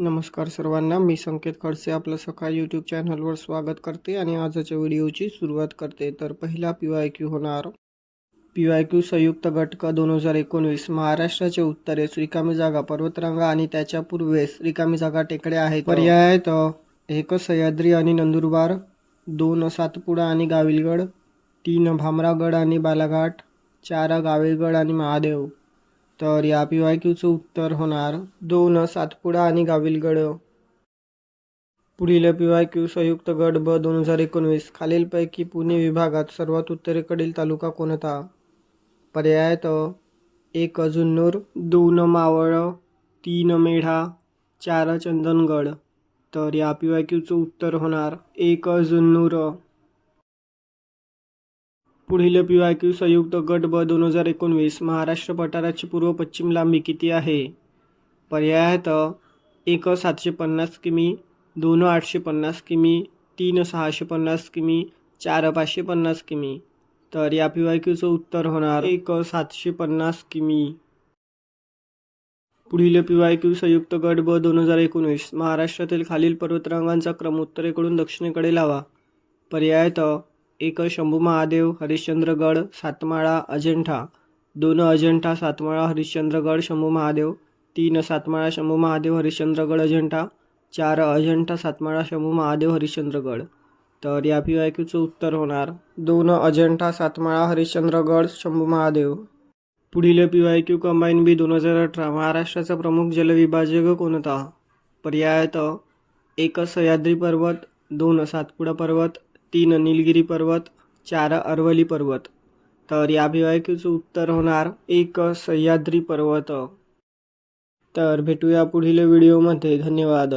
नमस्कार सर्वांना. मी संकेत खडसे आपलं सकाळ यूट्यूब चॅनलवर स्वागत करते आणि आजच्या व्हिडिओची सुरुवात करते. तर पहिला पी वाय क्यू होणार. पी वाय क्यू संयुक्त गटक दोन हजार एकोणवीस. महाराष्ट्राच्या उत्तरेस रिकामी जागा पर्वतरांगा आणि त्याच्या पूर्वेस रिकामी जागा टेकड्या आहेत. पर्याय आहेत. एक सह्याद्री आणि नंदुरबार दोन सातपुडा आणि गाविलगड तीन भामरागड आणि बालाघाट चार गावेगड आणि महादेव. तर या पी वाय क्यूचं उत्तर होणार दोन सातपुडा आणि गाविलगड पुढील पी वाय क्यू संयुक्त गट ब दोन हजार एकोणवीस खालीलपैकी पुणे विभागात सर्वात उत्तरेकडील तालुका कोणता? पर्यायात एक जुन्नूर दोन मावळ तीन मेढा चार चंदनगड. तर या पी वाय क्यूचं उत्तर होणार एक जुन्नूर. पुढील पी वाय क्यू संयुक्त गट ब दोन हजार एकोणवीस महाराष्ट्र पठाराची पूर्व पश्चिम लांबी किती आहे? पर्यायात एक सातशे पन्नास किमी दोन आठशे पन्नास किमी तीन सहाशे पन्नास किमी चार पाचशे पन्नास किमी. तर या पी वाय क्यूचं उत्तर होणार एक सातशे पन्नास किमी. पुढील पी वाय क्यू संयुक्त गट ब दोन हजार एकोणवीस महाराष्ट्रातील खालील पर्वतरांगांचा क्रम उत्तरेकडून दक्षिणेकडे लावा. पर्यायात एक शंभू महादेव हरिश्चंद्रगड सातमाळा अजिंठा. दोन अजिंठा सातमाळा हरिश्चंद्रगड शंभू महादेव. तीन सातमाळा शंभू महादेव हरिश्चंद्रगड अजिंठा. चार अजिंठा सातमाळा शंभू महादेव हरिश्चंद्रगड. तर या पी वाय क्यूचं उत्तर होणार. दोन अजिंठा सातमाळा हरिश्चंद्रगड शंभू महादेव. पुढील P Y Q combine B दोन हजार अठरा. महाराष्ट्राचा प्रमुख जलविभाजक कोणता? पर्यायात एक सह्याद्री पर्वत दोन सातपुडा पर्वत तीन निलगिरी पर्वत चार अरवली पर्वत. तर या पी उत्तर होणार एक सह्याद्री पर्वत. तर भेटूया पुढील व्हिडिओमध्ये. धन्यवाद.